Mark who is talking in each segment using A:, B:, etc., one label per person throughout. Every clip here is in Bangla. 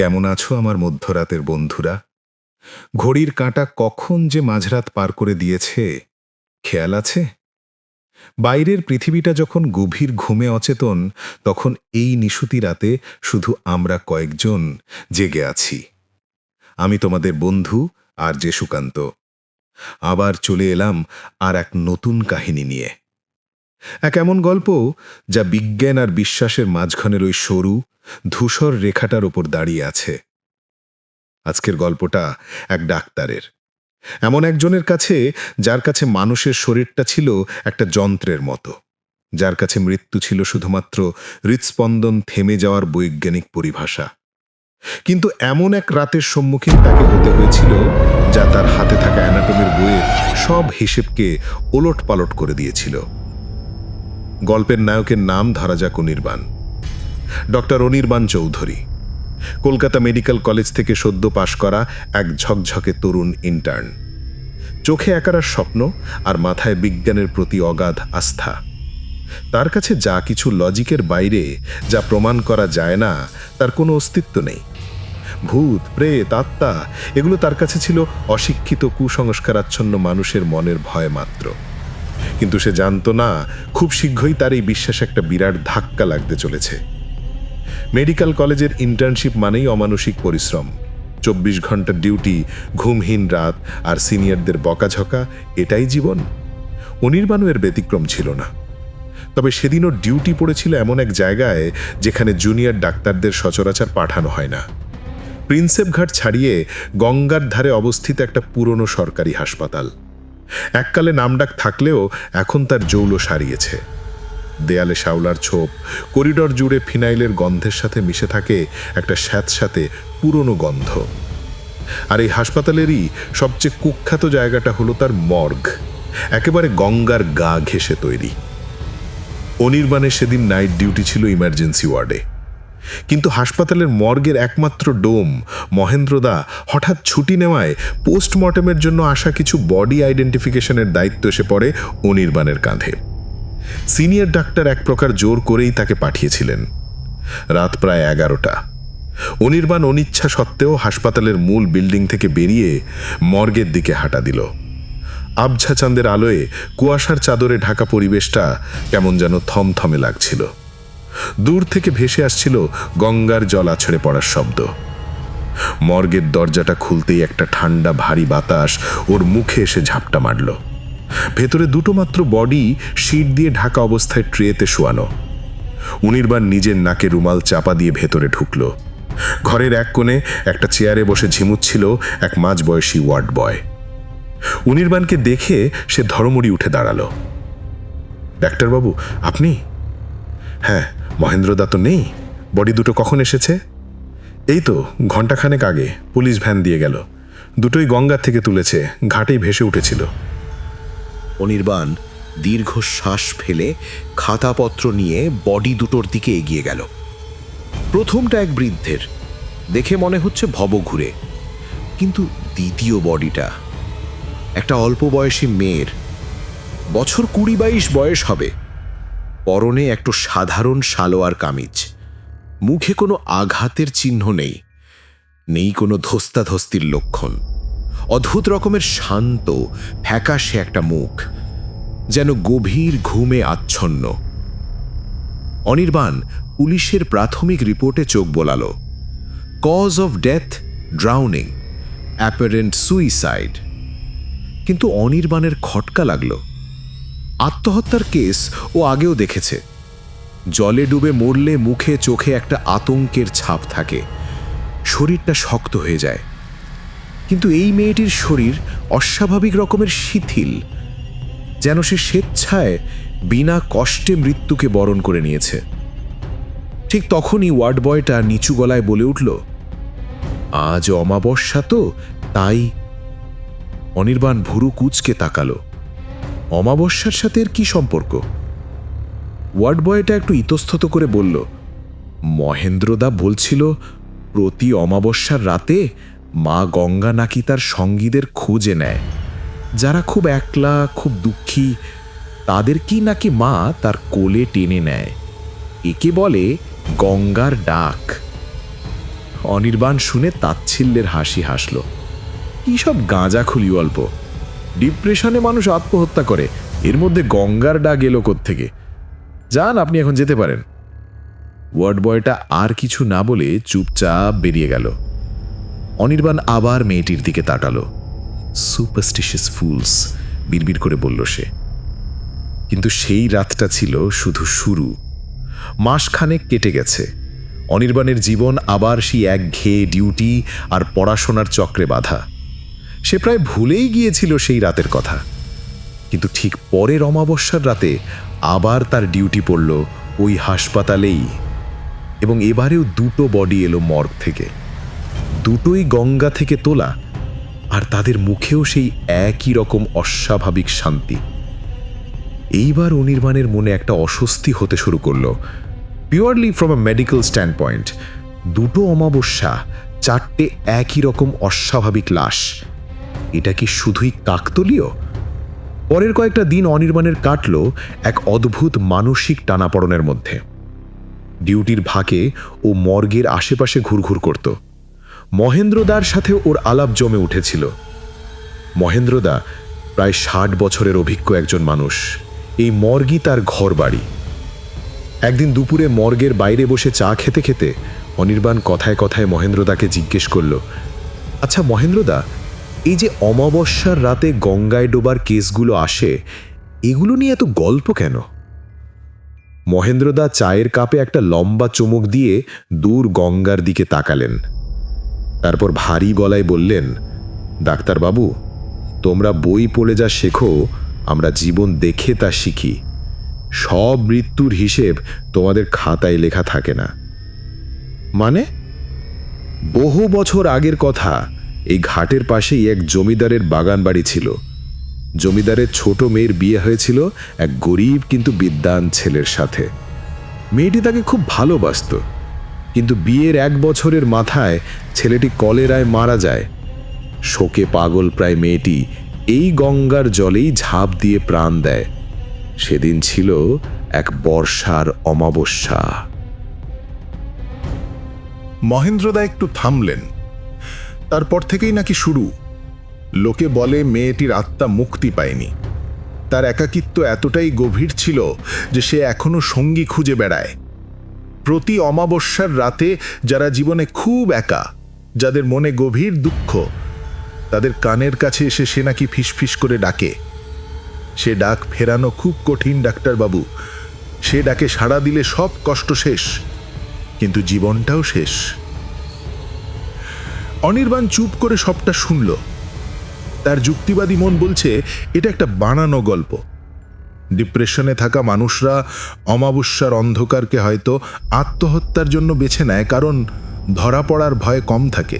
A: কেমন আছো আমার মধ্যরাতের বন্ধুরা? ঘড়ির কাঁটা কখন যে মাঝরাত পার করে দিয়েছে, খেয়াল আছে? বাইরের পৃথিবীটা যখন গভীর ঘুমে অচেতন, তখন এই নিশুতি রাতে শুধু আমরা কয়েকজন জেগে আছি। আমি তোমাদের বন্ধু আর যে সুকান্ত আবার চলে এলাম আর এক নতুন কাহিনী নিয়ে। এক এমন গল্প যা বিজ্ঞান আর বিশ্বাসের মাঝখানের ওই সরু, ধূসর রেখাটার ওপর দাঁড়িয়ে আছে। আজকের গল্পটা এক ডাক্তারের। এমন একজনের কাছে, যার কাছে মানুষের শরীরটা ছিল একটা যন্ত্রের মতো। যার কাছে মৃত্যু ছিল শুধুমাত্র হৃৎস্পন্দন থেমে যাওয়ার বৈজ্ঞানিক পরিভাষা। কিন্তু এমন এক রাতের সম্মুখীন তাকে হতে হয়েছিল, যা তার হাতে থাকা অ্যানাটমির বইয়ের সব হিসেবকে ওলট পালট করে দিয়েছিল। গল্পের নায়কের নাম ধরা যাক Anirban. Doctor Anirban Chowdhury. Kolkata medical college থেকে সদ্য পাশ করা এক ঝকঝকে তরুণ ইন্টার্ন চোখে একার স্বপ্ন আর মাথায় বিজ্ঞানের প্রতি অগাধ আস্থা। তার কাছে যা কিছু লজিকের বাইরে যা প্রমাণ করা যায় না, তার কোনো অস্তিত্ব নেই। ভূত, প্রেত, আত্মা, এগুলো তার কাছে ছিল অশিক্ষিত কুসংস্কারাচ্ছন্ন মানুষের মনের ভয় মাত্র। কিন্তু সে জানতো না, খুব শীঘ্রই তার এই বিশ্বাস একটা বিরাট ধাক্কা লাগতে চলেছে। মেডিকেল কলেজের ইন্টার্নশিপ মানেই অমানসিক পরিশ্রম। চব্বিশ ঘণ্টার ডিউটি, ঘুমহীন রাত আর সিনিয়রদের বকাঝকা, এটাই জীবন। অনির্বাণও এর ব্যতিক্রম ছিল না। তবে সেদিনও ডিউটি পড়েছিল এমন এক জায়গায় যেখানে জুনিয়র ডাক্তারদের সচরাচর পাঠানো হয় না। প্রিন্সেপ ঘাট ছাড়িয়ে গঙ্গার ধারে অবস্থিত একটা পুরনো সরকারি হাসপাতাল। এককালে নামডাক থাকলেও এখন তার জৌল সারিয়েছে। দেয়ালে শাওলার ছোপ, করিডর জুড়ে ফিনাইলের গন্ধের সাথে মিশে থাকে একটা স্যাঁতস্যাঁতে পুরনো গন্ধ। আর এই হাসপাতালেরই সবচেয়ে কুখ্যাত জায়গাটা হলো তার মর্গ। একেবারে গঙ্গার গা ঘেঁষে তৈরি। অনির্বাণের সেদিন নাইট ডিউটি ছিল ইমার্জেন্সি ওয়ার্ডে। কিন্তু হাসপাতালের মর্গের একমাত্র ডোম মহেন্দ্রদা হঠাৎ ছুটি নেওয়ায় পোস্টমর্টেমের জন্য আসা কিছু বডি আইডেন্টিফিকেশনের দায়িত্ব এসে পড়ে অনির্বাণের কাঁধে। সিনিয়র ডাক্তার এক প্রকার জোর করেই তাকে পাঠিয়েছিলেন। রাত প্রায় এগারোটা। অনির্বাণ অনিচ্ছা সত্ত্বেও হাসপাতালের মূল বিল্ডিং থেকে বেরিয়ে মর্গের দিকে হাঁটা দিল। আবঝা চাঁদের আলোয় কুয়াশার চাদরে ঢাকা পরিবেশটা কেমন যেন থমথমে লাগছিল। দূর থেকে ভেসে আসছিল গঙ্গার জল আছড়ে পড়ার শব্দ। মর্গের দরজাটা খুলতেই একটা ঠান্ডা, ভারী বাতাস ওর মুখে এসে ঝাপটা মারল। ভেতরে দুটো মাত্র বডি শীট দিয়ে ঢাকা অবস্থায় ট্রেতে শোয়ানো। উনিরবার নিজের নাকে রুমাল চাপা দিয়ে ভেতরে ঢুকল। ঘরের এক কোণে একটা চেয়ারে বসে ঝিমুচ্ছিল এক মাঝবয়সী ওয়ার্ড বয়। উনিরবানকে দেখে সে ধরমড়ি উঠে দাঁড়াল। ডাক্তারবাবু, আপনি? হ্যাঁ মহেন্দ্রদা তো নেই? বডি দুটো কখন এসেছে? এই তো ঘন্টাখানেক আগে পুলিশ ভ্যান দিয়ে গেল। দুটোই গঙ্গার থেকে তুলেছে, ঘাটেই ভেসে উঠেছিল।
B: অনির্বাণ দীর্ঘ শ্বাস ফেলে খাতাপত্র নিয়ে বডি দুটোর দিকে এগিয়ে গেল। প্রথমটা এক বৃদ্ধের, দেখে মনে হচ্ছে ভব ঘুরে। কিন্তু দ্বিতীয় বডিটা, একটা অল্প বয়সী মেয়ের। বছর কুড়ি বাইশ বয়স হবে। পরনে একটু সাধারণ সালোয়ার কামিজ। মুখে কোনো আঘাতের চিহ্ন নেই। নেই কোনো ধস্তাধস্তির লক্ষণ। অদ্ভুত রকমের শান্ত, ফ্যাকাশে একটা মুখ, যেন গভীর ঘুমে আচ্ছন্ন। অনির্বাণ পুলিশের প্রাথমিক রিপোর্টে চোখ বোলালো। Cause of death, drowning, apparent suicide. কিন্তু অনির্বাণের খটকা লাগল। আত্মহত্যার কেস ও আগেও দেখেছে। জলে ডুবে মরলে মুখে চোখে একটা আতঙ্কের ছাপ থাকে। শরীরটা শক্ত হয়ে যায়। কিন্তু এই মেয়েটির শরীর অস্বাভাবিক রকমের শিথিল। যেন সে স্বেচ্ছায় বিনা কষ্টে মৃত্যুকে বরণ করে নিয়েছে। ঠিক তখনই ওয়ার্ড বয়টা নিচু গলায় বলে উঠল, আজ অমাবস্যা তো, তাই? অনির্বাণ ভুরু কুচকে তাকালো। অমাবস্যার সাথে এর কি সম্পর্ক? ওয়ার্ড বয়টা একটু ইতস্তত করে বলল, মহেন্দ্রদা বলছিল, প্রতি অমাবস্যার রাতে মা গঙ্গা নাকি তার সঙ্গীদের খুঁজে নেয়। যারা খুব একলা, খুব দুঃখী, তাদের কি নাকি মা তার কোলে টেনে নেয়? একে বলে গঙ্গার ডাক। অনির্বাণ শুনে তাচ্ছিল্যের হাসি হাসল, কি সব গাঁজা খুলি অল্প। ডিপ্রেশনে মানুষ আত্মহত্যা করে। এর মধ্যে গঙ্গার ডাক এলো থেকে যান, আপনি এখন যেতে পারেন। ওয়ার্ড বয়টা আর কিছু না বলে চুপচাপ বেরিয়ে গেল। অনির্বাণ আবার মেয়েটির দিকে তাকালো। সুপারস্টিশিয়াস ফুলস, বিড়বিড় করে বলল সে। কিন্তু সেই রাতটা ছিল শুধু শুরু। মাসখানেক কেটে গেছে। অনির্বাণের জীবন আবার সেই এক ঘেয়ে ডিউটি আর পড়াশোনার চক্রে বাধা। সে প্রায় ভুলেই গিয়েছিল সেই রাতের কথা। কিন্তু ঠিক পরের অমাবস্যার রাতে আবার তার ডিউটি পড়ল ওই হাসপাতালেই এবং এবারেও দুটো বডি এলো মর্গ থেকে। দুটোই গঙ্গা থেকে তোলা আর তাদের মুখেও সেই একই রকম অস্বাভাবিক শান্তি। এইবার অনির্বাণের মনে একটা অস্বস্তি হতে শুরু করল। Purely from a medical stand point দুটো অমাবস্যা, চারটে একই রকম অস্বাভাবিক লাশ। এটা কি শুধুই কাকতলীয়? পরের কয়েকটা দিন অনির্বাণের কাটল এক অদ্ভুত মানসিক টানাপড়নের মধ্যে। ডিউটির ভাগে ও মর্গের আশেপাশে ঘুরঘুর করত। মহেন্দ্রদার সাথে ওর আলাপ জমে উঠেছিল। মহেন্দ্রদা প্রায় ষাট বছরের অভিজ্ঞ একজন মানুষ। এই মর্গই তার ঘর বাড়ি একদিন দুপুরে মর্গের বাইরে বসে চা খেতে খেতে অনির্বাণ কথায় কথায় মহেন্দ্রদাকে জিজ্ঞেস করল আচ্ছা মহেন্দ্রদা এই যে অমাবস্যার রাতে গঙ্গায় ডোবার কেসগুলো আসে, এগুলো নিয়ে এত গল্প কেন? মহেন্দ্রদা চায়ের কাপে একটা লম্বা চুমুক দিয়ে দূর গঙ্গার দিকে তাকালেন। তারপর ভারী গলায় বললেন, ডাক্তারবাবু, তোমরা বই পড়ে যা শেখো, আমরা জীবন দেখে তা শিখি। সব মৃত্যুর হিসেব তোমাদের খাতায় লেখা থাকে না। মানে? বহু বছর আগের কথা এই ঘাটের পাশেই এক জমিদারের বাগান বাড়ি ছিল। জমিদারের ছোট মেয়ের বিয়ে হয়েছিল এক গরিব কিন্তু বিদ্বান ছেলের সাথে। মেয়েটি তাকে খুব ভালোবাসত, কিন্তু বিয়ের এক বছরের মাথায় ছেলেটি কলেরায় মারা যায়। শোকে পাগল প্রায় মেয়েটি এই গঙ্গার জলেই ঝাঁপ দিয়ে প্রাণ দেয়। সেদিন ছিল এক বর্ষার অমাবস্যা।
A: মহেন্দ্রদা একটু থামলেন। তারপর থেকেই নাকি শুরু। লোকে বলে মেয়েটির আত্মা মুক্তি পায়নি। তার একাকিত্ব এতটাই গভীর ছিল যে সে এখনও সঙ্গী খুঁজে বেড়ায়। প্রতি অমাবস্যার রাতে যারা জীবনে খুব একা, যাদের মনে গভীর দুঃখ, তাদের কানের কাছে এসে সে নাকি ফিসফিস করে ডাকে। সে ডাক ফেরানো খুব কঠিন ডাক্তারবাবু সে ডাকে সাড়া দিলে সব কষ্ট শেষ, কিন্তু জীবনটাও শেষ। অনির্বাণ চুপ করে সবটা শুনল। তার যুক্তিবাদী মন বলছে, এটা একটা বানানো গল্প। ডিপ্রেশনে থাকা মানুষরা অমাবস্যার অন্ধকারকে হয়তো আত্মহত্যার জন্য বেছে নেয়, কারণ ধরা পড়ার ভয় কম থাকে।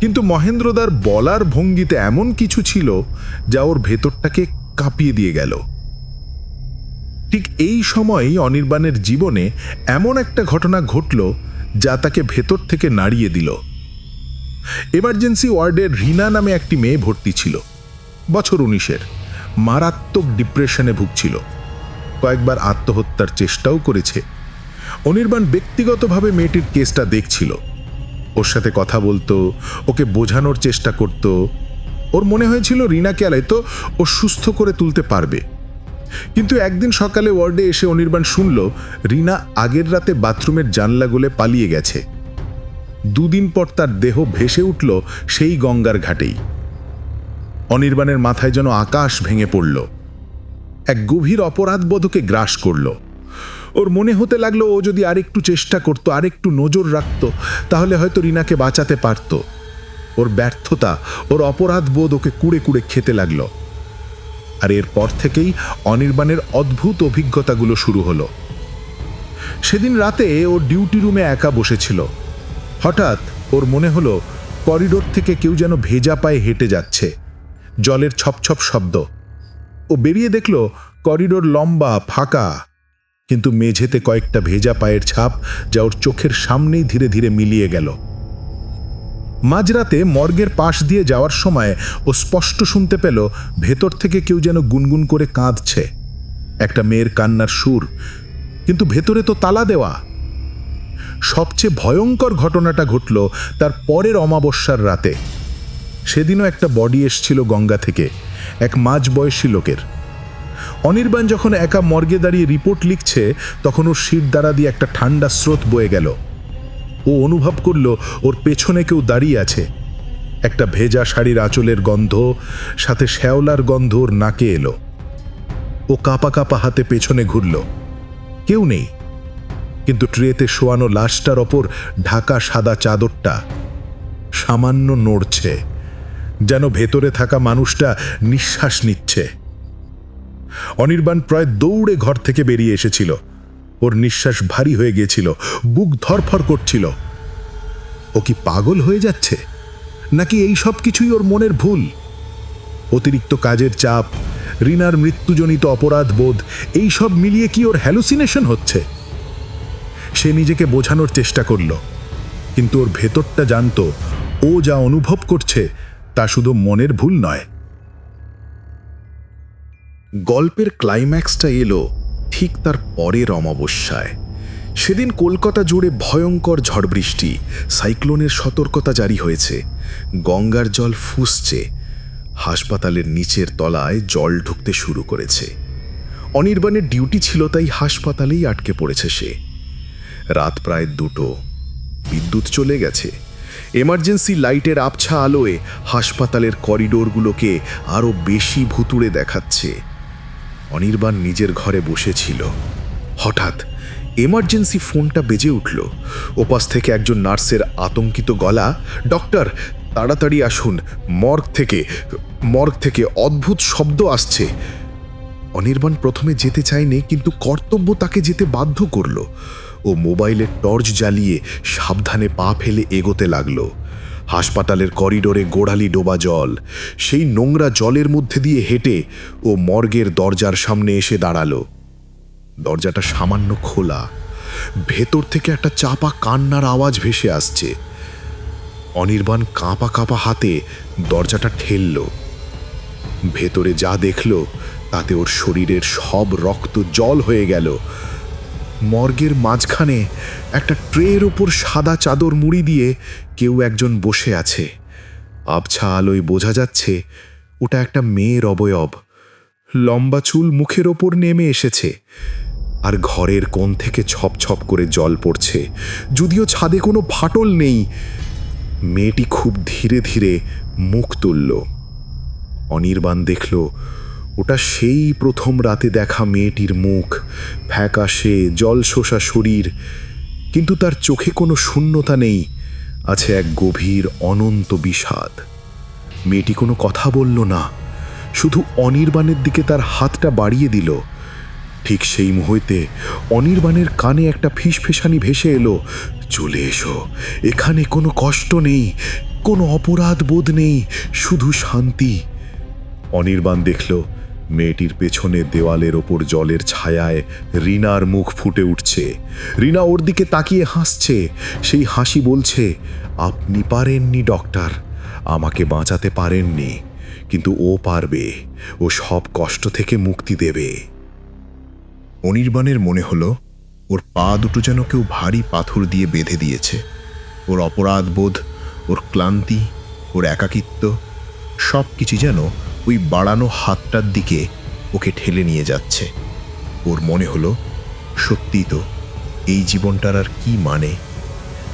A: কিন্তু মহেন্দ্রদার বলার ভঙ্গিতে এমন কিছু ছিল, যা ওর ভেতরটাকে কাঁপিয়ে দিয়ে গেল। ঠিক এই সময়ই অনির্বাণের জীবনে এমন একটা ঘটনা ঘটল, যা তাকে ভেতর থেকে নাড়িয়ে দিল। এমার্জেন্সি ওয়ার্ডে রিনা নামে একটি মেয়ে ভর্তি ছিল। বছর উনিশের। মারাত্মক ডিপ্রেশনে ভুগছিল। কয়েকবার আত্মহত্যার চেষ্টাও করেছে। অনির্বাণ ব্যক্তিগতভাবে মেয়েটির কেসটা দেখছিল। ওর সাথে কথা বলতো, ওকে বোঝানোর চেষ্টা করত। ওর মনে হয়েছিল রিনা রিনাকে আলাইতো ও সুস্থ করে তুলতে পারবে। কিন্তু একদিন সকালে ওয়ার্ডে এসে অনির্বাণ শুনল, রিনা আগের রাতে বাথরুমের জানলা গলে পালিয়ে গেছে। দুদিন পর তার দেহ ভেসে উঠল সেই গঙ্গার ঘাটেই। অনির্বাণের মাথায় যেন আকাশ ভেঙে পড়ল। এক গভীর অপরাধবোধকে গ্রাস করল। ওর মনে হতে লাগল ও যদি আরেকটু চেষ্টা করতো, আরেকটু নজর রাখত, তাহলে হয়তো রিনাকে বাঁচাতে পারত। ওর ব্যর্থতা, ওর অপরাধবোধ ওকে কুড়ে কুড়ে খেতে লাগল। আর এরপর থেকেই অনির্বাণের অদ্ভুত অভিজ্ঞতাগুলো শুরু হলো। সেদিন রাতে ও ডিউটি রুমে একা বসেছিল। হঠাৎ ওর মনে হলো করিডোর থেকে কেউ যেন ভেজা পায়ে হেঁটে যাচ্ছে। জলের ছপছপ শব্দ। ও বেরিয়ে দেখল করিডোর লম্বা, ফাঁকা। কিন্তু মেঝেতে কয়েকটা ভেজা পায়ের ছাপ যা ওর চোখের সামনেই ধীরে ধীরে মিলিয়ে গেল। মাঝরাতে মর্গের পাশ দিয়ে যাওয়ার সময় ও স্পষ্ট শুনতে পেল ভেতর থেকে কেউ যেন গুনগুন করে কাঁদছে। একটা মেয়ের কান্নার সুর। কিন্তু ভেতরে তো তালা দেওয়া।
C: সবচেয়ে ভয়ঙ্কর ঘটনাটা ঘটল তার পরের অমাবস্যার রাতে। সেদিনও একটা বডি এসছিল গঙ্গা থেকে, এক মাঝ বয়সী লোকের। অনির্বাণ যখন একা মর্গে দাঁড়িয়ে রিপোর্ট লিখছে, তখন ওর শির দ্বারা দিয়ে একটা ঠান্ডা স্রোত বয়ে গেল। ও অনুভব করল ওর পেছনে কেউ দাঁড়িয়ে আছে। একটা ভেজা শাড়ির আঁচলের গন্ধ, সাথে শ্যাওলার গন্ধ ওর নাকে এলো। ও কাঁপা কাঁপা হাতে পেছনে ঘুরল। কেউ নেই। কিন্তু ট্রেতে শোয়ানো লাশটার ওপর ঢাকা সাদা চাদরটা সামান্য নড়ছে, যেন ভেতরে থাকা মানুষটা নিঃশ্বাস নিচ্ছে। অনির্বাণ প্রায় দৌড়ে ঘর থেকে বেরিয়ে এসেছিল। ওর নিঃশ্বাস ভারী হয়ে গিয়েছিল, বুক ধরফর করছিল। ও কি পাগল হয়ে যাচ্ছে? নাকি এই সব কিছুই ওর মনের ভুল? অতিরিক্ত কাজের চাপ, রিনার মৃত্যুজনিত অপরাধ বোধ এই সব মিলিয়ে কি ওর হ্যালুসিনেশন হচ্ছে? সে নিজেকে বোঝানোর চেষ্টা করল। কিন্তু ওর ভেতরটা জানতো, ও যা অনুভব করছে তা শুধু মনের ভুল নয়।
B: গল্পের ক্লাইম্যাক্সটা এলো ঠিক তার পরের অমাবস্যায়। সেদিন কলকাতা জুড়ে ভয়ঙ্কর ঝড় বৃষ্টি, সাইক্লোনের সতর্কতা জারি হয়েছে, গঙ্গার জল ফুসছে, হাসপাতালের নিচের তলায় জল ঢুকতে শুরু করেছে। অনির্বাণের ডিউটি ছিল তাই হাসপাতালেই আটকে পড়েছে সে। রাত প্রায় দুটো। বিদ্যুৎ চলে গেছে। এমার্জেন্সি লাইটের আবছা আলোয় হাসপাতালের করিডোরগুলোকে আরও বেশি ভুতুড়ে দেখাচ্ছে। অনির্বাণ নিজের ঘরে বসেছিল। হঠাৎ এমার্জেন্সি ফোনটা বেজে উঠল। ওপাশ থেকে একজন নার্সের আতঙ্কিত গলা, ডক্টর, তাড়াতাড়ি আসুন। মর্গ থেকে মর্গ থেকে অদ্ভুত শব্দ আসছে। অনির্বাণ প্রথমে যেতে চায়নি, কিন্তু কর্তব্য তাকে যেতে বাধ্য করল। ও মোবাইলের টর্চ জ্বালিয়ে সাবধানে পা ফেলে এগোতে লাগল। হাসপাতালের করিডোরে গোড়ালি ডোবা জল। সেই নোংরা জলের মধ্যে দিয়ে হেঁটে ও মর্গের দরজার সামনে এসে দাঁড়াল। দরজাটা সামান্য খোলা। ভেতর থেকে একটা চাপা কান্নার আওয়াজ ভেসে আসছে। অনির্বাণ কাঁপা কাঁপা হাতে দরজাটা ঠেলল। ভেতরে যা দেখল, তাতে ওর শরীরের সব রক্ত জল হয়ে গেল। মর্গের মাঝখানে একটা ট্রের ওপর সাদা চাদর মুড়ি দিয়ে কেউ একজন বসে আছে। আবছা আলোয় বোঝা যাচ্ছে ওটা একটা মেয়ের অবয়ব। লম্বা চুল মুখের ওপর নেমে এসেছে আর ঘরের কোণ থেকে ছপ ছপ করে জল পড়ছে। যদিও ছাদে কোনো ফাটল নেই, মেয়েটি খুব ধীরে ধীরে মুখ তুলল। অনির্বাণ দেখল ওটা সেই প্রথম রাতে দেখা মেয়েটির মুখ। ফ্যাকাশে, জল শোষা শরীর। কিন্তু তার চোখে কোনো শূন্যতা নেই। আছে এক গভীর অনন্ত বিষাদ। মেয়েটি কোনো কথা বলল না। শুধু অনির্বাণের দিকে তার হাতটা বাড়িয়ে দিল। ঠিক সেই মুহূর্তে অনির্বাণের কানে একটা ফিসফেসানি ভেসে এলো। চলে এসো। এখানে কোনো কষ্ট নেই। কোনো অপরাধ বোধ নেই। শুধু শান্তি। অনির্বাণ দেখল মেয়েটির পেছনে দেওয়ালের ওপর জলের ছায়ায় রিনার মুখ ফুটে উঠছে। রিনা ওর দিকে তাকিয়ে হাসছে। সেই হাসি বলছে, আপনি পারেননি, ডক্টর। আমাকে বাঁচাতে পারেননি। কিন্তু ও পারবে। ও সব কষ্ট থেকে মুক্তি দেবে। অনির্বাণের মনে হলো, ওর পা দুটো যেন কেউ ভারী পাথর দিয়ে বেঁধে দিয়েছে। ওর অপরাধ বোধ ওর ক্লান্তি, ওর একাকিত্ব সব কিছু যেন ওই বাড়ানো হাতটার দিকে ওকে ঠেলে নিয়ে যাচ্ছে। ওর মনে হলো, সত্যিই তো, এই জীবনটার আর কি মানে?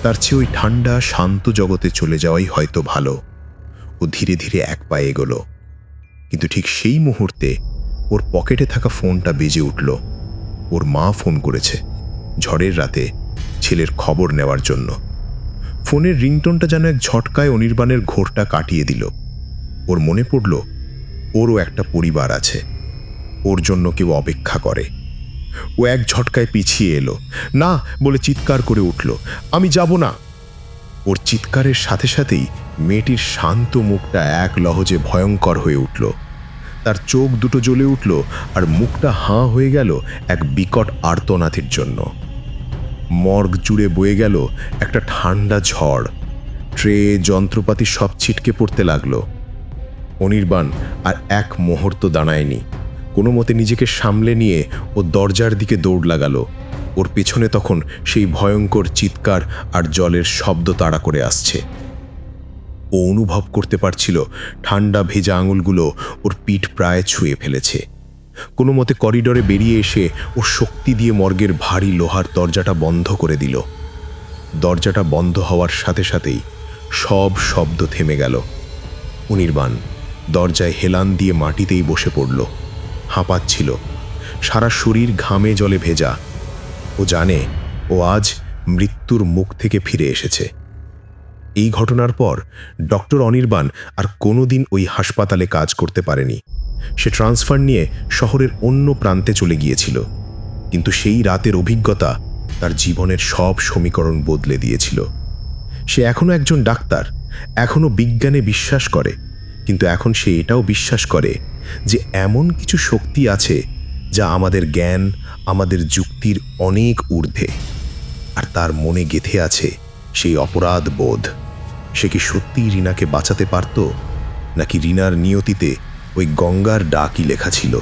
B: তার চেয়ে ওই ঠান্ডা, শান্ত জগতে চলে যাওয়াই হয়তো ভালো। ও ধীরে ধীরে এক পায়ে এগোলো। কিন্তু ঠিক সেই মুহূর্তে ওর পকেটে থাকা ফোনটা বেজে উঠল। ওর মা ফোন করেছে, ঝড়ের রাতে ছেলের খবর নেওয়ার জন্য। ফোনের রিংটোনটা যেন এক ঝটকায় অনির্বাণের ঘোরটা কাটিয়ে দিল। ওর মনে পড়ল ওরও একটা পরিবার আছে। ওর জন্য কেউ অপেক্ষা করে। ও এক ঝটকায় পিছিয়ে এলো। না, বলে চিৎকার করে উঠল। আমি যাব না। ওর চিৎকারের সাথে সাথেই মেয়েটির শান্ত মুখটা এক লহজে ভয়ঙ্কর হয়ে উঠল। তার চোখ দুটো জ্বলে উঠল আর মুখটা হাঁ হয়ে গেল এক বিকট আর্তনাথের জন্য। মর্গ জুড়ে বয়ে গেল একটা ঠান্ডা ঝড়। ট্রে, যন্ত্রপাতি সব ছিটকে পড়তে লাগল। অনির্বাণ আর এক মুহূর্ত দাঁড়ায়নি। কোনো মতে নিজেকে সামলে নিয়ে ও দরজার দিকে দৌড় লাগালো। ওর পেছনে তখন সেই ভয়ঙ্কর চিৎকার আর জলের শব্দ তাড়া করে আসছে। ও অনুভব করতে পারছিল ঠান্ডা ভেজা আঙুলগুলো ওর পিঠ প্রায় ছুঁয়ে ফেলেছে। কোনো মতে করিডরে বেরিয়ে এসে ও শক্তি দিয়ে মর্গের ভারী লোহার দরজাটা বন্ধ করে দিল। দরজাটা বন্ধ হওয়ার সাথে সাথেই সব শব্দ থেমে গেল। অনির্বাণ দরজায় হেলান দিয়ে মাটিতেই বসে পড়ল। হাঁপাচ্ছিল। সারা শরীর ঘামে জলে ভেজা। ও জানে, ও আজ মৃত্যুর মুখ থেকে ফিরে এসেছে। এই ঘটনার পর ডক্টর অনির্বাণ আর কোনোদিন ওই হাসপাতালে কাজ করতে পারেনি। সে ট্রান্সফার নিয়ে শহরের অন্য প্রান্তে চলে গিয়েছিল। কিন্তু সেই রাতের অভিজ্ঞতা তার জীবনের সব সমীকরণ বদলে দিয়েছিল। সে এখনও একজন ডাক্তার এখনও বিজ্ঞানে বিশ্বাস করে। কিন্তু এখন সে এটাও বিশ্বাস করে যে এমন কিছু শক্তি আছে যা আমাদের জ্ঞান, আমাদের যুক্তির অনেক ঊর্ধ্বে। আর তার মনে গেথে আছে সেই অপরাধ বোধ। সে কি সত্যিই রিনাকে বাঁচাতে পারত? নাকি রিনার নিয়তিতে ওই গঙ্গার ডাকই লেখা ছিল?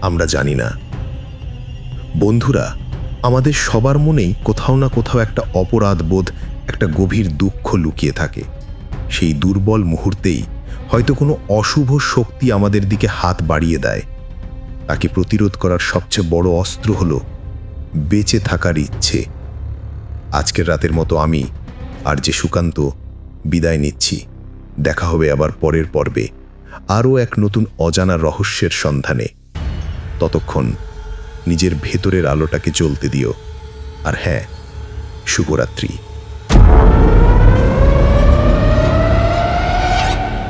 B: আমরা জানি না। বন্ধুরা, আমাদের সবার মনেই কোথাও না কোথাও একটা অপরাধ বোধ, একটা গভীর দুঃখ লুকিয়ে থাকে। সেই দুর্বল মুহূর্তেই হয়তো কোনো অশুভ শক্তি আমাদের দিকে হাত বাড়িয়ে দেয়। তাকে প্রতিরোধ করার সবচেয়ে বড় অস্ত্র হল বেঁচে থাকার ইচ্ছে। আজকের রাতের মতো আমি আর যে সুকান্ত বিদায় নিচ্ছি। দেখা হবে আবার পরের পর্বে আরও এক নতুন অজানা রহস্যের সন্ধানে। ততক্ষণ নিজের ভেতরের আলোটাকে জ্বলতে দিও। আর হ্যাঁ শুভরাত্রি।